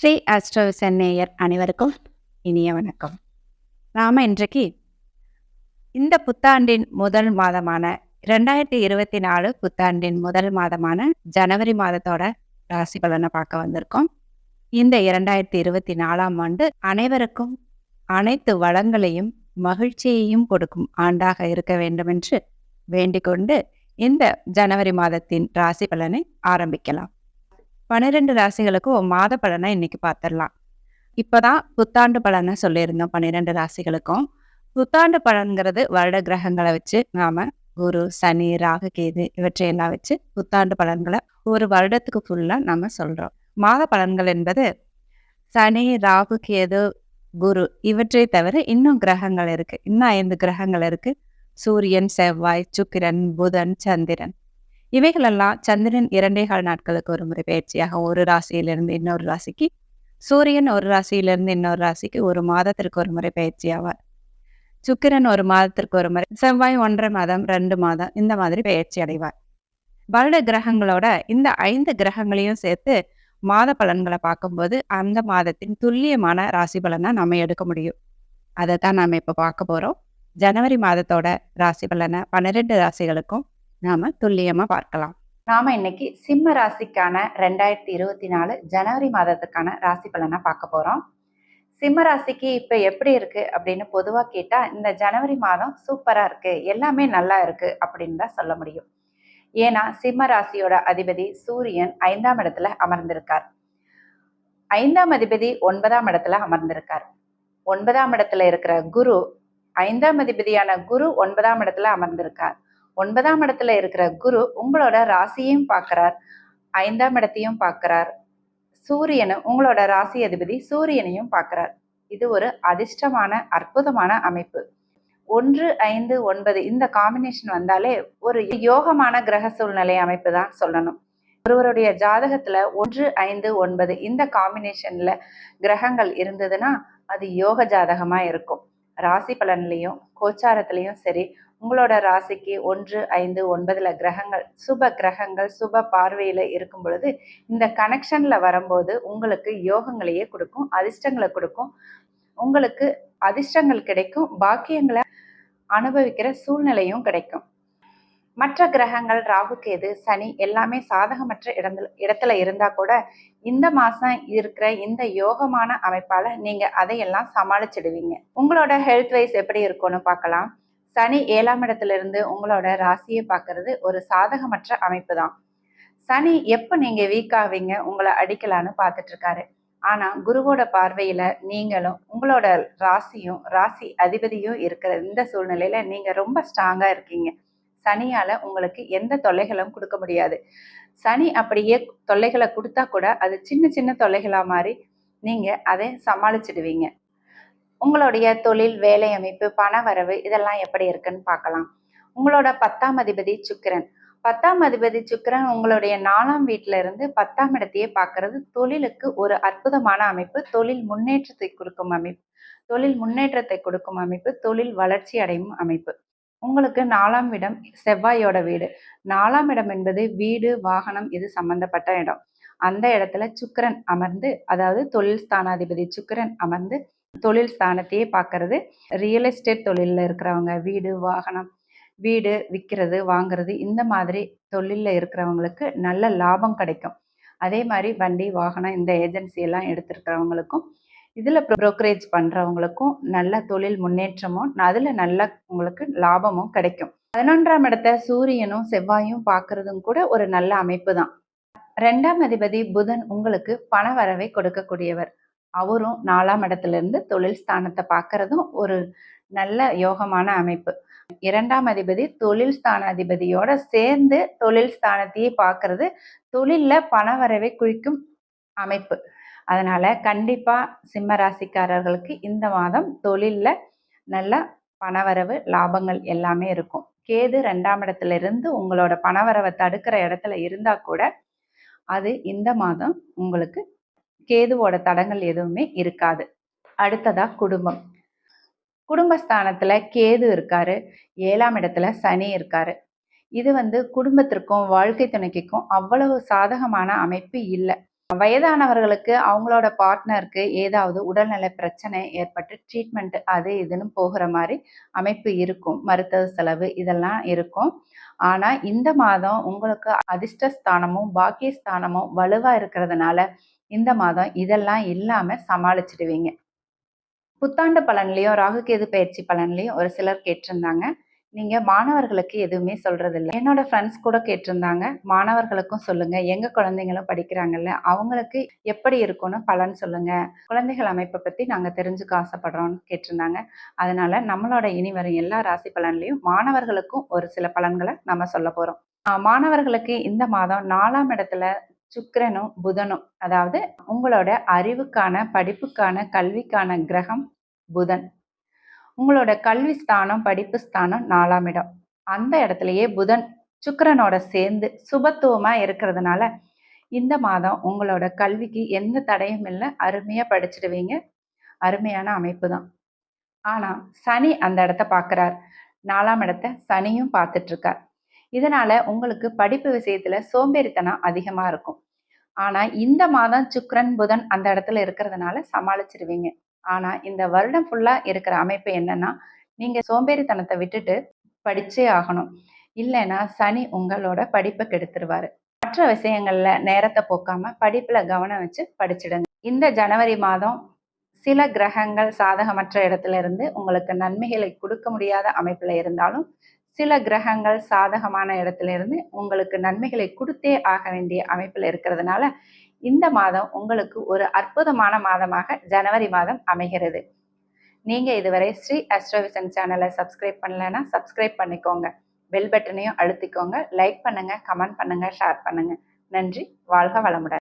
Sri astro சென்னையர் அனைவருக்கும் இனிய வணக்கம். நாம் இன்றைக்கு இந்த புத்தாண்டின் முதல் மாதமான ரெண்டாயிரத்தி இருபத்தி நாலு புத்தாண்டின் முதல் மாதமான ஜனவரி மாதத்தோட ராசி பலனை பார்க்க வந்திருக்கோம். இந்த இரண்டாயிரத்தி இருபத்தி நாலாம் ஆண்டு அனைவருக்கும் அனைத்து வளங்களையும் மகிழ்ச்சியையும் கொடுக்கும் ஆண்டாக இருக்க வேண்டுமென்று வேண்டிக் கொண்டு இந்த ஜனவரி மாதத்தின் ராசி பலனை ஆரம்பிக்கலாம். பன்னிரெண்டு ராசிகளுக்கும் மாத பலனை இன்னைக்கு பார்த்துடலாம் இப்போதான் புத்தாண்டு பலனை சொல்லியிருந்தோம் பன்னிரெண்டு ராசிகளுக்கும். புத்தாண்டு பலன்கிறது வருட கிரகங்களை வச்சு நாம குரு சனி ராகு கேது இவற்றையெல்லாம் வச்சு புத்தாண்டு பலன்களை ஒரு வருடத்துக்கு ஃபுல்லாக நம்ம சொல்கிறோம் மாத பலன்கள் என்பது சனி ராகு கேது குரு இவற்றை தவிர இன்னும் கிரகங்கள் இருக்கு. இன்னும் ஐந்து கிரகங்கள் இருக்கு. சூரியன் செவ்வாய் சுக்கிரன் புதன் சந்திரன். இவைகளெல்லாம் சந்திரன் இரண்டே கால் நாட்களுக்கு ஒரு முறை பயிற்சியாக ஒரு ராசியிலிருந்து இன்னொரு ராசிக்கு சூரியன் ஒரு ராசியிலிருந்து இன்னொரு ராசிக்கு ஒரு மாதத்திற்கு ஒரு முறை பயிற்சி ஆவார் சுக்கிரன் ஒரு மாதத்திற்கு ஒரு முறை செவ்வாய் ஒன்றரை மாதம் ரெண்டு மாதம் இந்த மாதிரி பயிற்சி அடைவார். வருட கிரகங்களோட இந்த ஐந்து கிரகங்களையும் சேர்த்து மாத பலன்களை பார்க்கும்போது அந்த மாதத்தின் துல்லியமான ராசி பலனை நம்ம எடுக்க முடியும். அதை தான் நாம் இப்போ பார்க்க போகிறோம் ஜனவரி மாதத்தோட ராசி பலனை பன்னிரெண்டு ராசிகளுக்கும் நாம துல்லியமா பார்க்கலாம். நாம இன்னைக்கு சிம்ம ராசிக்கான ரெண்டாயிரத்தி இருபத்தி நாலு ஜனவரி மாதத்துக்கான ராசி பலனை பார்க்க போறோம். சிம்ம ராசிக்கு இப்ப எப்படி இருக்கு அப்படின்னு பொதுவா கேட்டா இந்த ஜனவரி மாதம் சூப்பரா இருக்கு எல்லாமே நல்லா இருக்கு அப்படின்னு தான் சொல்ல முடியும். ஏன்னா சிம்ம ராசியோட அதிபதி சூரியன் ஐந்தாம் இடத்துல அமர்ந்திருக்கார். ஐந்தாம் அதிபதி ஒன்பதாம் இடத்துல அமர்ந்திருக்கார். ஒன்பதாம் இடத்துல இருக்கிற குரு ஐந்தாம் அதிபதியான குரு ஒன்பதாம் இடத்துல அமர்ந்திருக்கார். ஒன்பதாம் இடத்துல இருக்கிற குரு உங்களோட ராசியையும் பார்க்கிறார். ஐந்தாம் இடத்தையும் பார்க்கிறார். சூரியன் உங்களோட ராசி அதிபதி சூரியனையும் பார்க்கிறார். இது ஒரு அதிர்ஷ்டமான அற்புதமான அமைப்பு. ஒன்று ஐந்து ஒன்பது இந்த காம்பினேஷன் வந்தாலே ஒரு யோகமான கிரக சூழ்நிலை அமைப்பு தான் சொல்லணும். ஒருவருடைய ஜாதகத்துல ஒன்று ஐந்து ஒன்பது இந்த காம்பினேஷன்ல கிரகங்கள் இருந்ததுன்னா அது யோக ஜாதகமா இருக்கும். ராசி பலன்லையும் கோச்சாரத்திலையும் சரி உங்களோட ராசிக்கு ஒன்று ஐந்து ஒன்பதுல கிரகங்கள் சுப கிரகங்கள் சுப பார்வையில இருக்கும் பொழுது இந்த கனெக்ஷன்ல வரும்போது உங்களுக்கு யோகங்களையே கொடுக்கும் அதிர்ஷ்டங்களை கொடுக்கும். உங்களுக்கு அதிர்ஷ்டங்கள் கிடைக்கும் பாக்கியங்களை அனுபவிக்கிற சூழ்நிலையும் கிடைக்கும். மற்ற கிரகங்கள் ராகு கேது சனி எல்லாமே சாதகமற்ற இடத்துல இடத்துல இருந்தா கூட இந்த மாசம் இருக்கிற இந்த யோகமான அமைப்பால நீங்க அதையெல்லாம் சமாளிச்சிடுவீங்க. உங்களோட ஹெல்த் வைஸ் எப்படி இருக்கும்னு பார்க்கலாம். சனி ஏழாம் இடத்துல இருந்து உங்களோட ராசியை பார்க்கறது ஒரு சாதகமற்ற அமைப்பு தான் சனி எப்போ நீங்க வீக் ஆவீங்க உங்களை அடிக்கலான்னு பார்த்துட்டு இருக்காரு ஆனா குருவோட பார்வையில நீங்களும் உங்களோட ராசியும் ராசி அதிபதியும் இருக்கிற இந்த சூழ்நிலையில நீங்க ரொம்ப ஸ்ட்ராங்கா இருக்கீங்க. சனியால உங்களுக்கு எந்த தொல்லைகளும் கொடுக்க முடியாது. சனி அப்படியே தொல்லைகளை கொடுத்தா கூட அது சின்ன சின்ன தொல்லைகளா மாறி நீங்க அதை சமாளிச்சிடுவீங்க. உங்களுடைய தொழில் வேலை அமைப்பு பண வரவு இதெல்லாம் எப்படி இருக்குன்னு பார்க்கலாம். உங்களோட பத்தாம் அதிபதி சுக்கிரன். பத்தாம் அதிபதி சுக்கிரன் உங்களுடைய நாலாம் வீட்டில இருந்து பத்தாம் இடத்தையே பார்க்கறது. தொழிலுக்கு ஒரு அற்புதமான அமைப்பு. தொழில் முன்னேற்றத்தை கொடுக்கும் அமைப்பு. தொழில் முன்னேற்றத்தை கொடுக்கும் அமைப்பு. தொழில் வளர்ச்சி அடையும் அமைப்பு. உங்களுக்கு நாலாம் இடம் செவ்வாயோட வீடு. நாலாம் இடம் என்பது வீடு வாகனம் இது சம்பந்தப்பட்ட இடம். அந்த இடத்துல சுக்கரன் அமர்ந்து அதாவது தொழில் ஸ்தானாதிபதி சுக்கரன் அமர்ந்து தொழில் ஸ்தானத்தையே பார்க்கறது. ரியல் எஸ்டேட் தொழிலில் இருக்கிறவங்க வீடு வாகனம் வீடு விற்கிறது வாங்குறது இந்த மாதிரி தொழிலில் இருக்கிறவங்களுக்கு நல்ல லாபம் கிடைக்கும். அதே மாதிரி வண்டி வாகனம் இந்த ஏஜென்சி எல்லாம் எடுத்துருக்கிறவங்களுக்கும் இதில் ப்ரோக்கரேஜ் பண்ணுறவங்களுக்கும் நல்ல தொழில் முன்னேற்றமும் அதில் நல்ல உங்களுக்கு லாபமும் கிடைக்கும். பதினொன்றாம் இடத்த சூரியனும் செவ்வாயும் பார்க்கறதும் கூட ஒரு நல்ல அமைப்பு தான். ரெண்டாம் அதிபதி புதன் உங்களுக்கு பண வரவை கொடுக்கக்கூடியவர். அவரும் நாலாம் இடத்துல இருந்து தொழில் ஸ்தானத்தை பார்க்கறதும் ஒரு நல்ல யோகமான அமைப்பு. இரண்டாம் அதிபதி தொழில் ஸ்தான அதிபதியோட சேர்ந்து தொழில் ஸ்தானத்தையே பார்க்கறது தொழிலில் பண வரவை குறிக்கும் அமைப்பு. அதனால கண்டிப்பா சிம்ம ராசிக்காரர்களுக்கு இந்த மாதம் தொழிலில் நல்ல பணவரவு லாபங்கள் எல்லாமே இருக்கும். கேது ரெண்டாம் இடத்துல இருந்து உங்களோட பணவரவை தடுக்கிற இடத்துல இருந்தா கூட அது இந்த மாதம் உங்களுக்கு கேதுவோட தடங்கள் எதுவுமே இருக்காது. அடுத்ததா குடும்பம். குடும்பஸ்தானத்துல கேது இருக்காரு ஏழாம் இடத்துல சனி இருக்காரு. இது வந்து குடும்பத்திற்கும் வாழ்க்கை துணைக்கும் அவ்வளவு சாதகமான அமைப்பு இல்லை. வயதானவர்களுக்கு அவங்களோட பார்ட்னருக்கு ஏதாவது உடல்நல பிரச்சனை ஏற்பட்டு ட்ரீட்மெண்ட் அது இதுன்னு போகிற மாதிரி அமைப்பு இருக்கும். மருத்துவ செலவு இதெல்லாம் இருக்கும். ஆனால் இந்த மாதம் உங்களுக்கு அதிர்ஷ்டஸ்தானமும் பாக்கியஸ்தானமும் வலுவாக இருக்கிறதுனால இந்த மாதம் இதெல்லாம் இல்லாமல் சமாளிச்சிடுவீங்க. புத்தாண்டு பலன்லையும் ராகுகேது பயிற்சி பலன்லையும் ஒரு சிலர் கேட்டிருந்தாங்க. நீங்க மாணவர்களுக்கு எதுவுமே சொல்றது இல்லை என்னோட ஃப்ரெண்ட்ஸ் கூட கேட்டிருந்தாங்க. மாணவர்களுக்கும் சொல்லுங்க. எங்க குழந்தைங்களும் படிக்கிறாங்கல்ல அவங்களுக்கு எப்படி இருக்கும்னு பலன் சொல்லுங்க. குழந்தைகள் அமைப்பை பத்தி நாங்க தெரிஞ்சுக்க ஆசைப்படுறோம்னு கேட்டிருந்தாங்க. அதனால நம்மளோட இனி வரும் எல்லா ராசி பலன்லையும் மாணவர்களுக்கும் ஒரு சில பலன்களை நம்ம சொல்ல போறோம். மாணவர்களுக்கு இந்த மாதம் நாலாம் இடத்துல சுக்கரனும் புதனும் அதாவது உங்களோட அறிவுக்கான படிப்புக்கான கல்விக்கான கிரகம் புதன். உங்களோட கல்வி ஸ்தானம் படிப்பு ஸ்தானம் நாலாம் இடம். அந்த இடத்துலயே புதன் சுக்கரனோட சேர்ந்து சுபத்துவமா இருக்கிறதுனால இந்த மாதம் உங்களோட கல்விக்கு எந்த தடையும் இல்லை. அருமையா படிச்சிடுவீங்க. அருமையான அமைப்பு தான். ஆனா சனி அந்த இடத்த பார்க்குறார் நாலாம் இடத்த சனியும் பார்த்துட்டு இருக்கார் இதனால உங்களுக்கு படிப்பு விஷயத்துல சோம்பேறித்தனம் அதிகமா இருக்கும். ஆனா இந்த மாதம் சுக்ரன் புதன் அந்த இடத்துல இருக்கிறதுனால சமாளிச்சிருவீங்க ஆனா இந்த வருடம் ஃபுல்லா இருக்கிற அமைப்பு என்னன்னா நீங்க சோம்பேறித்தனத்தை விட்டுட்டு படிச்சே ஆகணும். இல்லைன்னா சனி உங்களோட படிப்பை கெடுத்துருவாரு. மற்ற விஷயங்கள்ல நேரத்தை போக்காம படிப்புல கவனம் வச்சு படிச்சிடுங்க. இந்த ஜனவரி மாதம் சில கிரகங்கள் சாதகமற்ற இடத்துல இருந்து உங்களுக்கு நன்மைகளை கொடுக்க முடியாத அமைப்புல இருந்தாலும் சில கிரகங்கள் சாதகமான இடத்துல இருந்து உங்களுக்கு நன்மைகளை கொடுத்தே ஆக வேண்டிய அமைப்புல இருக்கிறதுனால இந்த மாதம் உங்களுக்கு ஒரு அற்புதமான மாதமாக ஜனவரி மாதம் அமைகிறது. நீங்கள் இதுவரை ஸ்ரீ அஸ்ட்ரோவிசன் சேனலை சப்ஸ்கிரைப் பண்ணலைன்னா சப்ஸ்கிரைப் பண்ணிக்கோங்க. பெல் பட்டனையும் அழுத்திக்கோங்க. லைக் பண்ணுங்கள் கமெண்ட் பண்ணுங்கள் ஷேர் பண்ணுங்கள் நன்றி. வாழ்க வளமுடன்.